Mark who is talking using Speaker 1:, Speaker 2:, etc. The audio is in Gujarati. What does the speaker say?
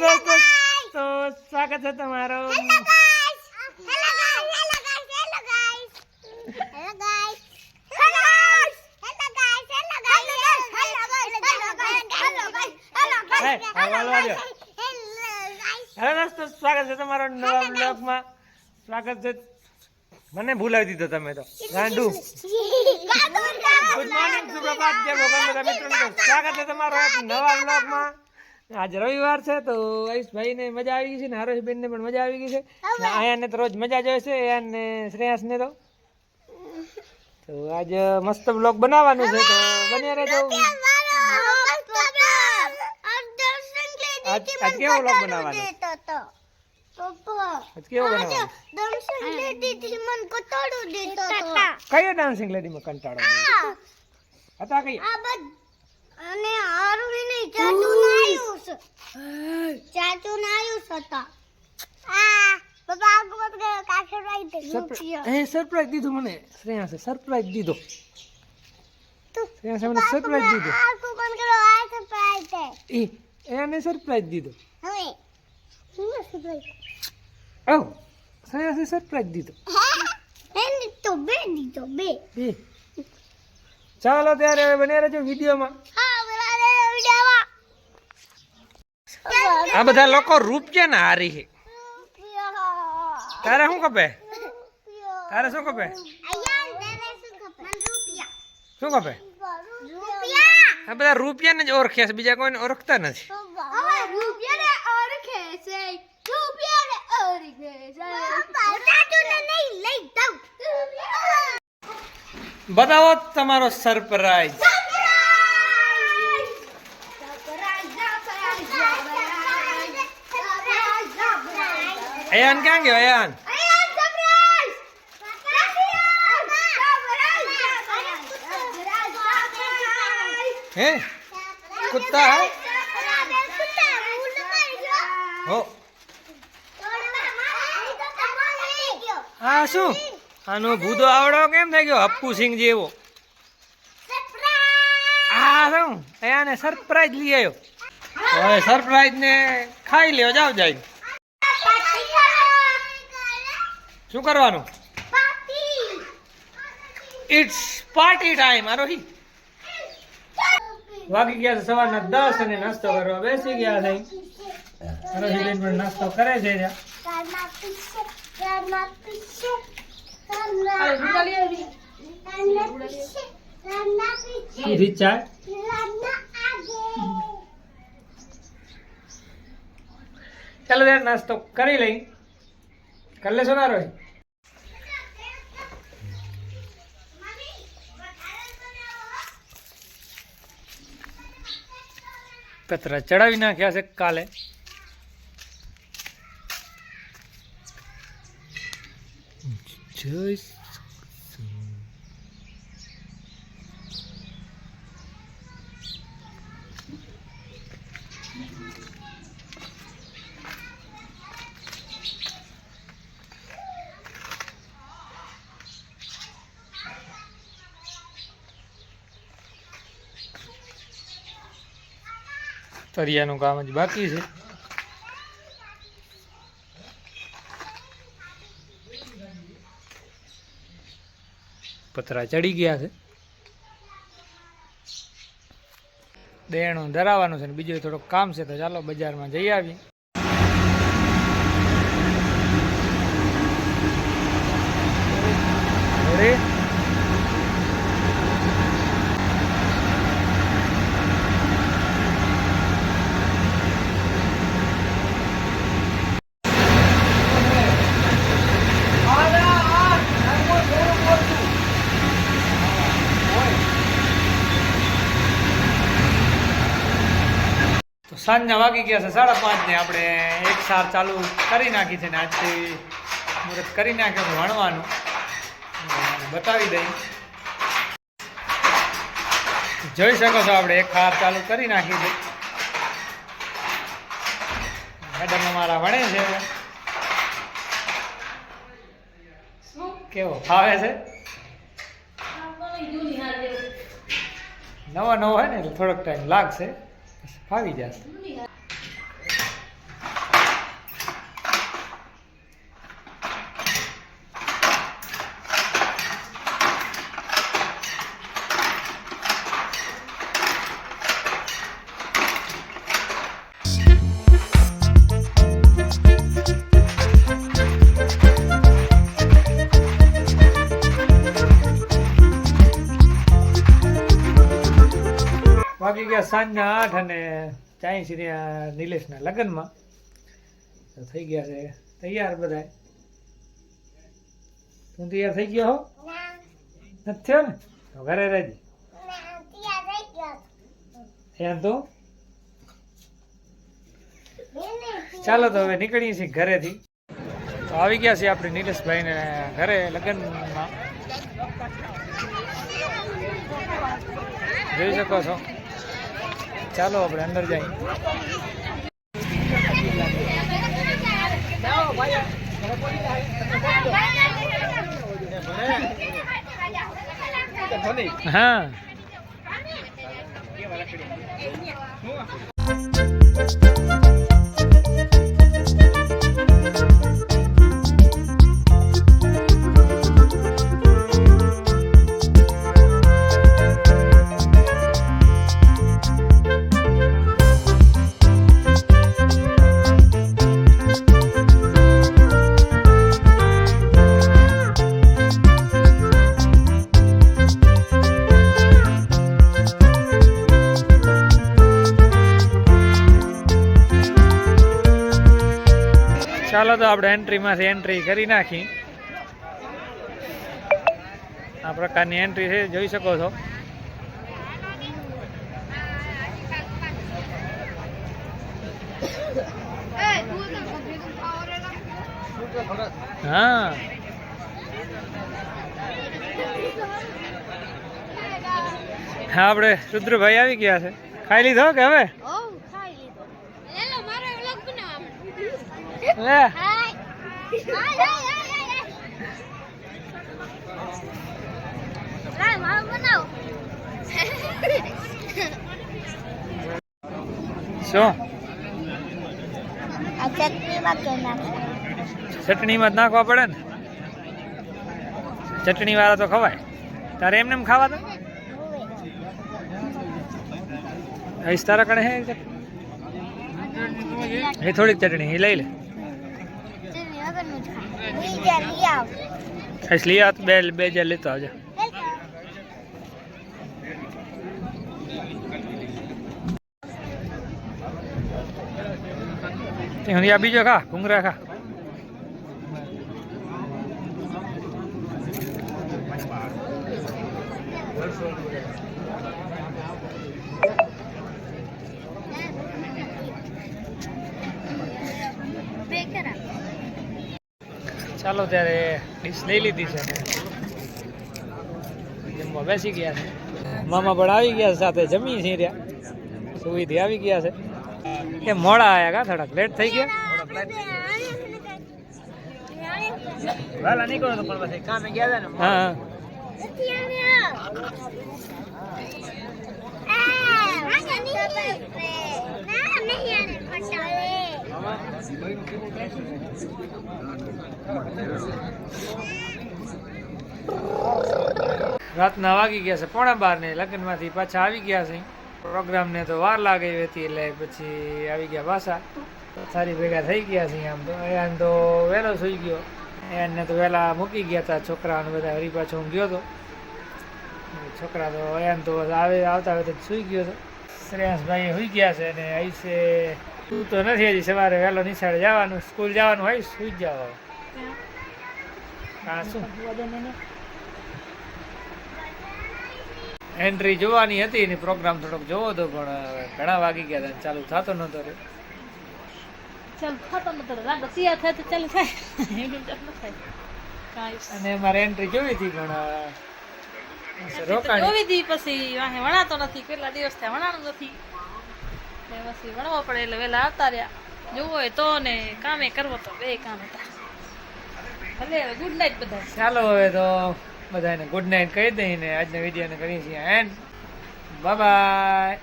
Speaker 1: તો સ્વાગત છે તમારો. હેલો દોસ્તો સ્વાગત છે તમારો નવા બ્લોગમાં સ્વાગત છે મને ભૂલાવી દીધો તમે તો ગાંડુ ગુડ મોર્નિંગ સુપ્રભાત જય ભગવાન બધા મિત્રોને સ્વાગત છે તમારો એક નવા બ્લોગમાં આજ રવિવાર છે તો આયુષભાઈ ને મજા આવી ગઈ છે ને હરેશબેન ને પણ મજા આવી ગઈ છે. ને આયાને તો રોજ મજા જ છે છે ને શ્રેયાસ ને તો. તો આજ મસ્ત બ્લોગ બનાવવાનું છે તો બન્યા રહેજો. આજ આજ કેવો બ્લોગ બનાવવાનો? આજ કેવો બનાવવાનો? કયો ડાન્સિંગ લેડીમાં કંટાળો? આવે? હતા કઈ?
Speaker 2: અને હારું નહીં ચાચુ નાયુસ ચાચુ નાયુસ હતા આ બાબા આગળ ગયો કાકે રાઈ દે
Speaker 1: એ સરપ્રાઈઝ દીધો મને. શ્રેયાસે સરપ્રાઈઝ દીધો. શ્રેયાસે મને સરપ્રાઈઝ દીધો.
Speaker 2: આ કુપન કરો આ સરપ્રાઈઝ દે
Speaker 1: એ એને સરપ્રાઈઝ દીધો.
Speaker 2: હવે શું સરપ્રાઈઝ
Speaker 1: ઓ શ્રેયાસે સરપ્રાઈઝ દીધો.
Speaker 2: એને તો બે દીધો બે.
Speaker 1: બે. ચાલો ત્યારે બને રહેજો વિડીયોમાં.
Speaker 2: હા બરાબર વિડિયામાં
Speaker 1: આ બધા લોકો રૂપ છે ને હારી તારે શું ખપે તારે શું ખપે શું ખપે આ બધા રૂપિયાને જ ઓળખે છે બીજા કોઈને ઓળખતા નથી. બતાવો તમારો surprise. Ayan kang yo, ayan. Ayan, surprise! હે કુત્તા હો હા શું આનો ભૂતો આવડો કેમ થઈ ગયો? હપ્પુ સિંહ જેવો. હા શું અહીંયા સરપ્રાઈઝ લઈ આવ્યો. હવે સરપ્રાઈઝ ને ખાઈ લ્યો જાવ જાય શું કરવાનું? It's party time Arohi. વાગી ગયા છે સવારના દસ અને નાસ્તો કરવા બેસી ગયા છે. આરોહીબેન પણ નાસ્તો કરે છે ચાય? ચાલો નાસ્તો કરી લઈ. લેશો ના કતરા ચડાવી નાખ્યા છે કાલે જય તરિયાનું કામ જ બાકી છે. પતરા ચડી ગયા છે. દેણું ધરાવવાનું છે ને બીજું થોડુંક કામ છે તો ચાલો બજારમાં જઈ આવીએ અરે તો સાંજના વાગી ગયા છે સાડા પાંચને આપણે એક સાર ચાલુ કરી નાખી છે ને આજથી મુહૂર્ત કરી નાખ્યો છે ભણવાનું બતાવી દઈ. જોઈ શકો છો આપણે એક હાર ચાલુ કરી નાખી છે. મેડમ અમારા ભણે છે. કેવો ફાવે છે? નવો નવો હોય ને એટલે થોડોક ટાઈમ લાગશે. ફાવી જશે. સાંજના આઠ અને ચાઈ રહ્યા નિલેશના લગ્નમાં. થઈ ગયા છે તૈયાર બધા તું તૈયાર થઈ ગયો હો? નથી ને? તો ઘરે રહેજે.
Speaker 2: ત્યાં ગયો
Speaker 1: તો? ચાલો તો હવે નીકળીએ છીએ ઘરેથી. તો આવી ગયા છીએ આપણે નિલેશભાઈને ઘરે લગ્નમાં. જોઈ શકો છો. ચાલો આપણે અંદર જઈએ હા. Thank તો આપણે એન્ટ્રીમાંથી એન્ટ્રી કરી નાખી. આ પ્રકારની એન્ટ્રી છે જોઈ શકો છો. હા. હા આપણે રુદ્રભાઈ આવી ગયા છે. ખાઈ લીધો કે હવે? લે. શું?
Speaker 2: ચટણીમાં
Speaker 1: જ નાખવા પડે ને? ચટણી વાળા તો ખવાય. તારે એમને એમ ખાવા તો તારા કણે હે? એ થોડીક ચટણી, એ લઈ લે.
Speaker 2: જ
Speaker 1: અહીં બે બે હજાર લેતો આવજો. તે બીજો ખા ઘુંગરા ખા.
Speaker 2: બે કરા
Speaker 1: ચાલો ત્યારે ડીશ લઈ લીધી છે. જમવા બેસી ગયા છે. મામા પણ આવી ગયા છે સાથે જમી છે રહ્યા. સુવિધી આવી ગયા છે. એ મોડા આવ્યા કા? થોડાક લેટ થઈ ગયા? વેલા નીકળો તો પણ પછી કામે ગયા હતા ને હા હા. રાતના વાગી ગયા છે. પોણા બાર ને લગ્નમાંથી પાછા આવી ગયા છે. પ્રોગ્રામને તો વાર લાગે હતી, એટલે પછી આવી ગયા પાછા. સારી ભેગા થઈ ગયા છે આમ તો. એમ તો વહેલો સુઈ ગયો. એને તો વહેલા મૂકી ગયા હતા છોકરાઓને બધા હરી પાછો હું ગયો હતો છોકરા તો એમ તો આવે, આવતા આવે તો સુઈ ગયો હતો શ્રેયાસભાઈ સુઈ ગયા છે અને આઈસે તું તો નથી હજી સવારે વહેલો નિશાળે જવાનું સ્કૂલ જવાનું હોય સુઈ જાવ હા શું? એન્ટ્રી જોવાની હતી ને પ્રોગ્રામ થોડોક જોવો તો પણ ઘણા વાગી ગયા હતા ચાલુ થતો નતો રે
Speaker 3: ચાલ ખતમ તો લાગે સિયા થાય તો ચાલુ થાય.
Speaker 1: અને મારે એન્ટ્રી જોવી હતી પણ રોકાણ.
Speaker 3: જોવી હતી પછી વાહે વણાતો નથી કેટલા દિવસ થયા વણાણું નથી. એટલે વણવો પડે એટલે વહેલા આવતા રહ્યા. જોવો તો ને કામે કરવો તો બે કામ હતા. ભલે હવે ગુડ નાઇટ બધા.
Speaker 1: ચાલો હવે તો બધાને ગુડ નાઇટ કહી દઈને આજના વિડીયોને કરીએ છીએ એન્ડ બાય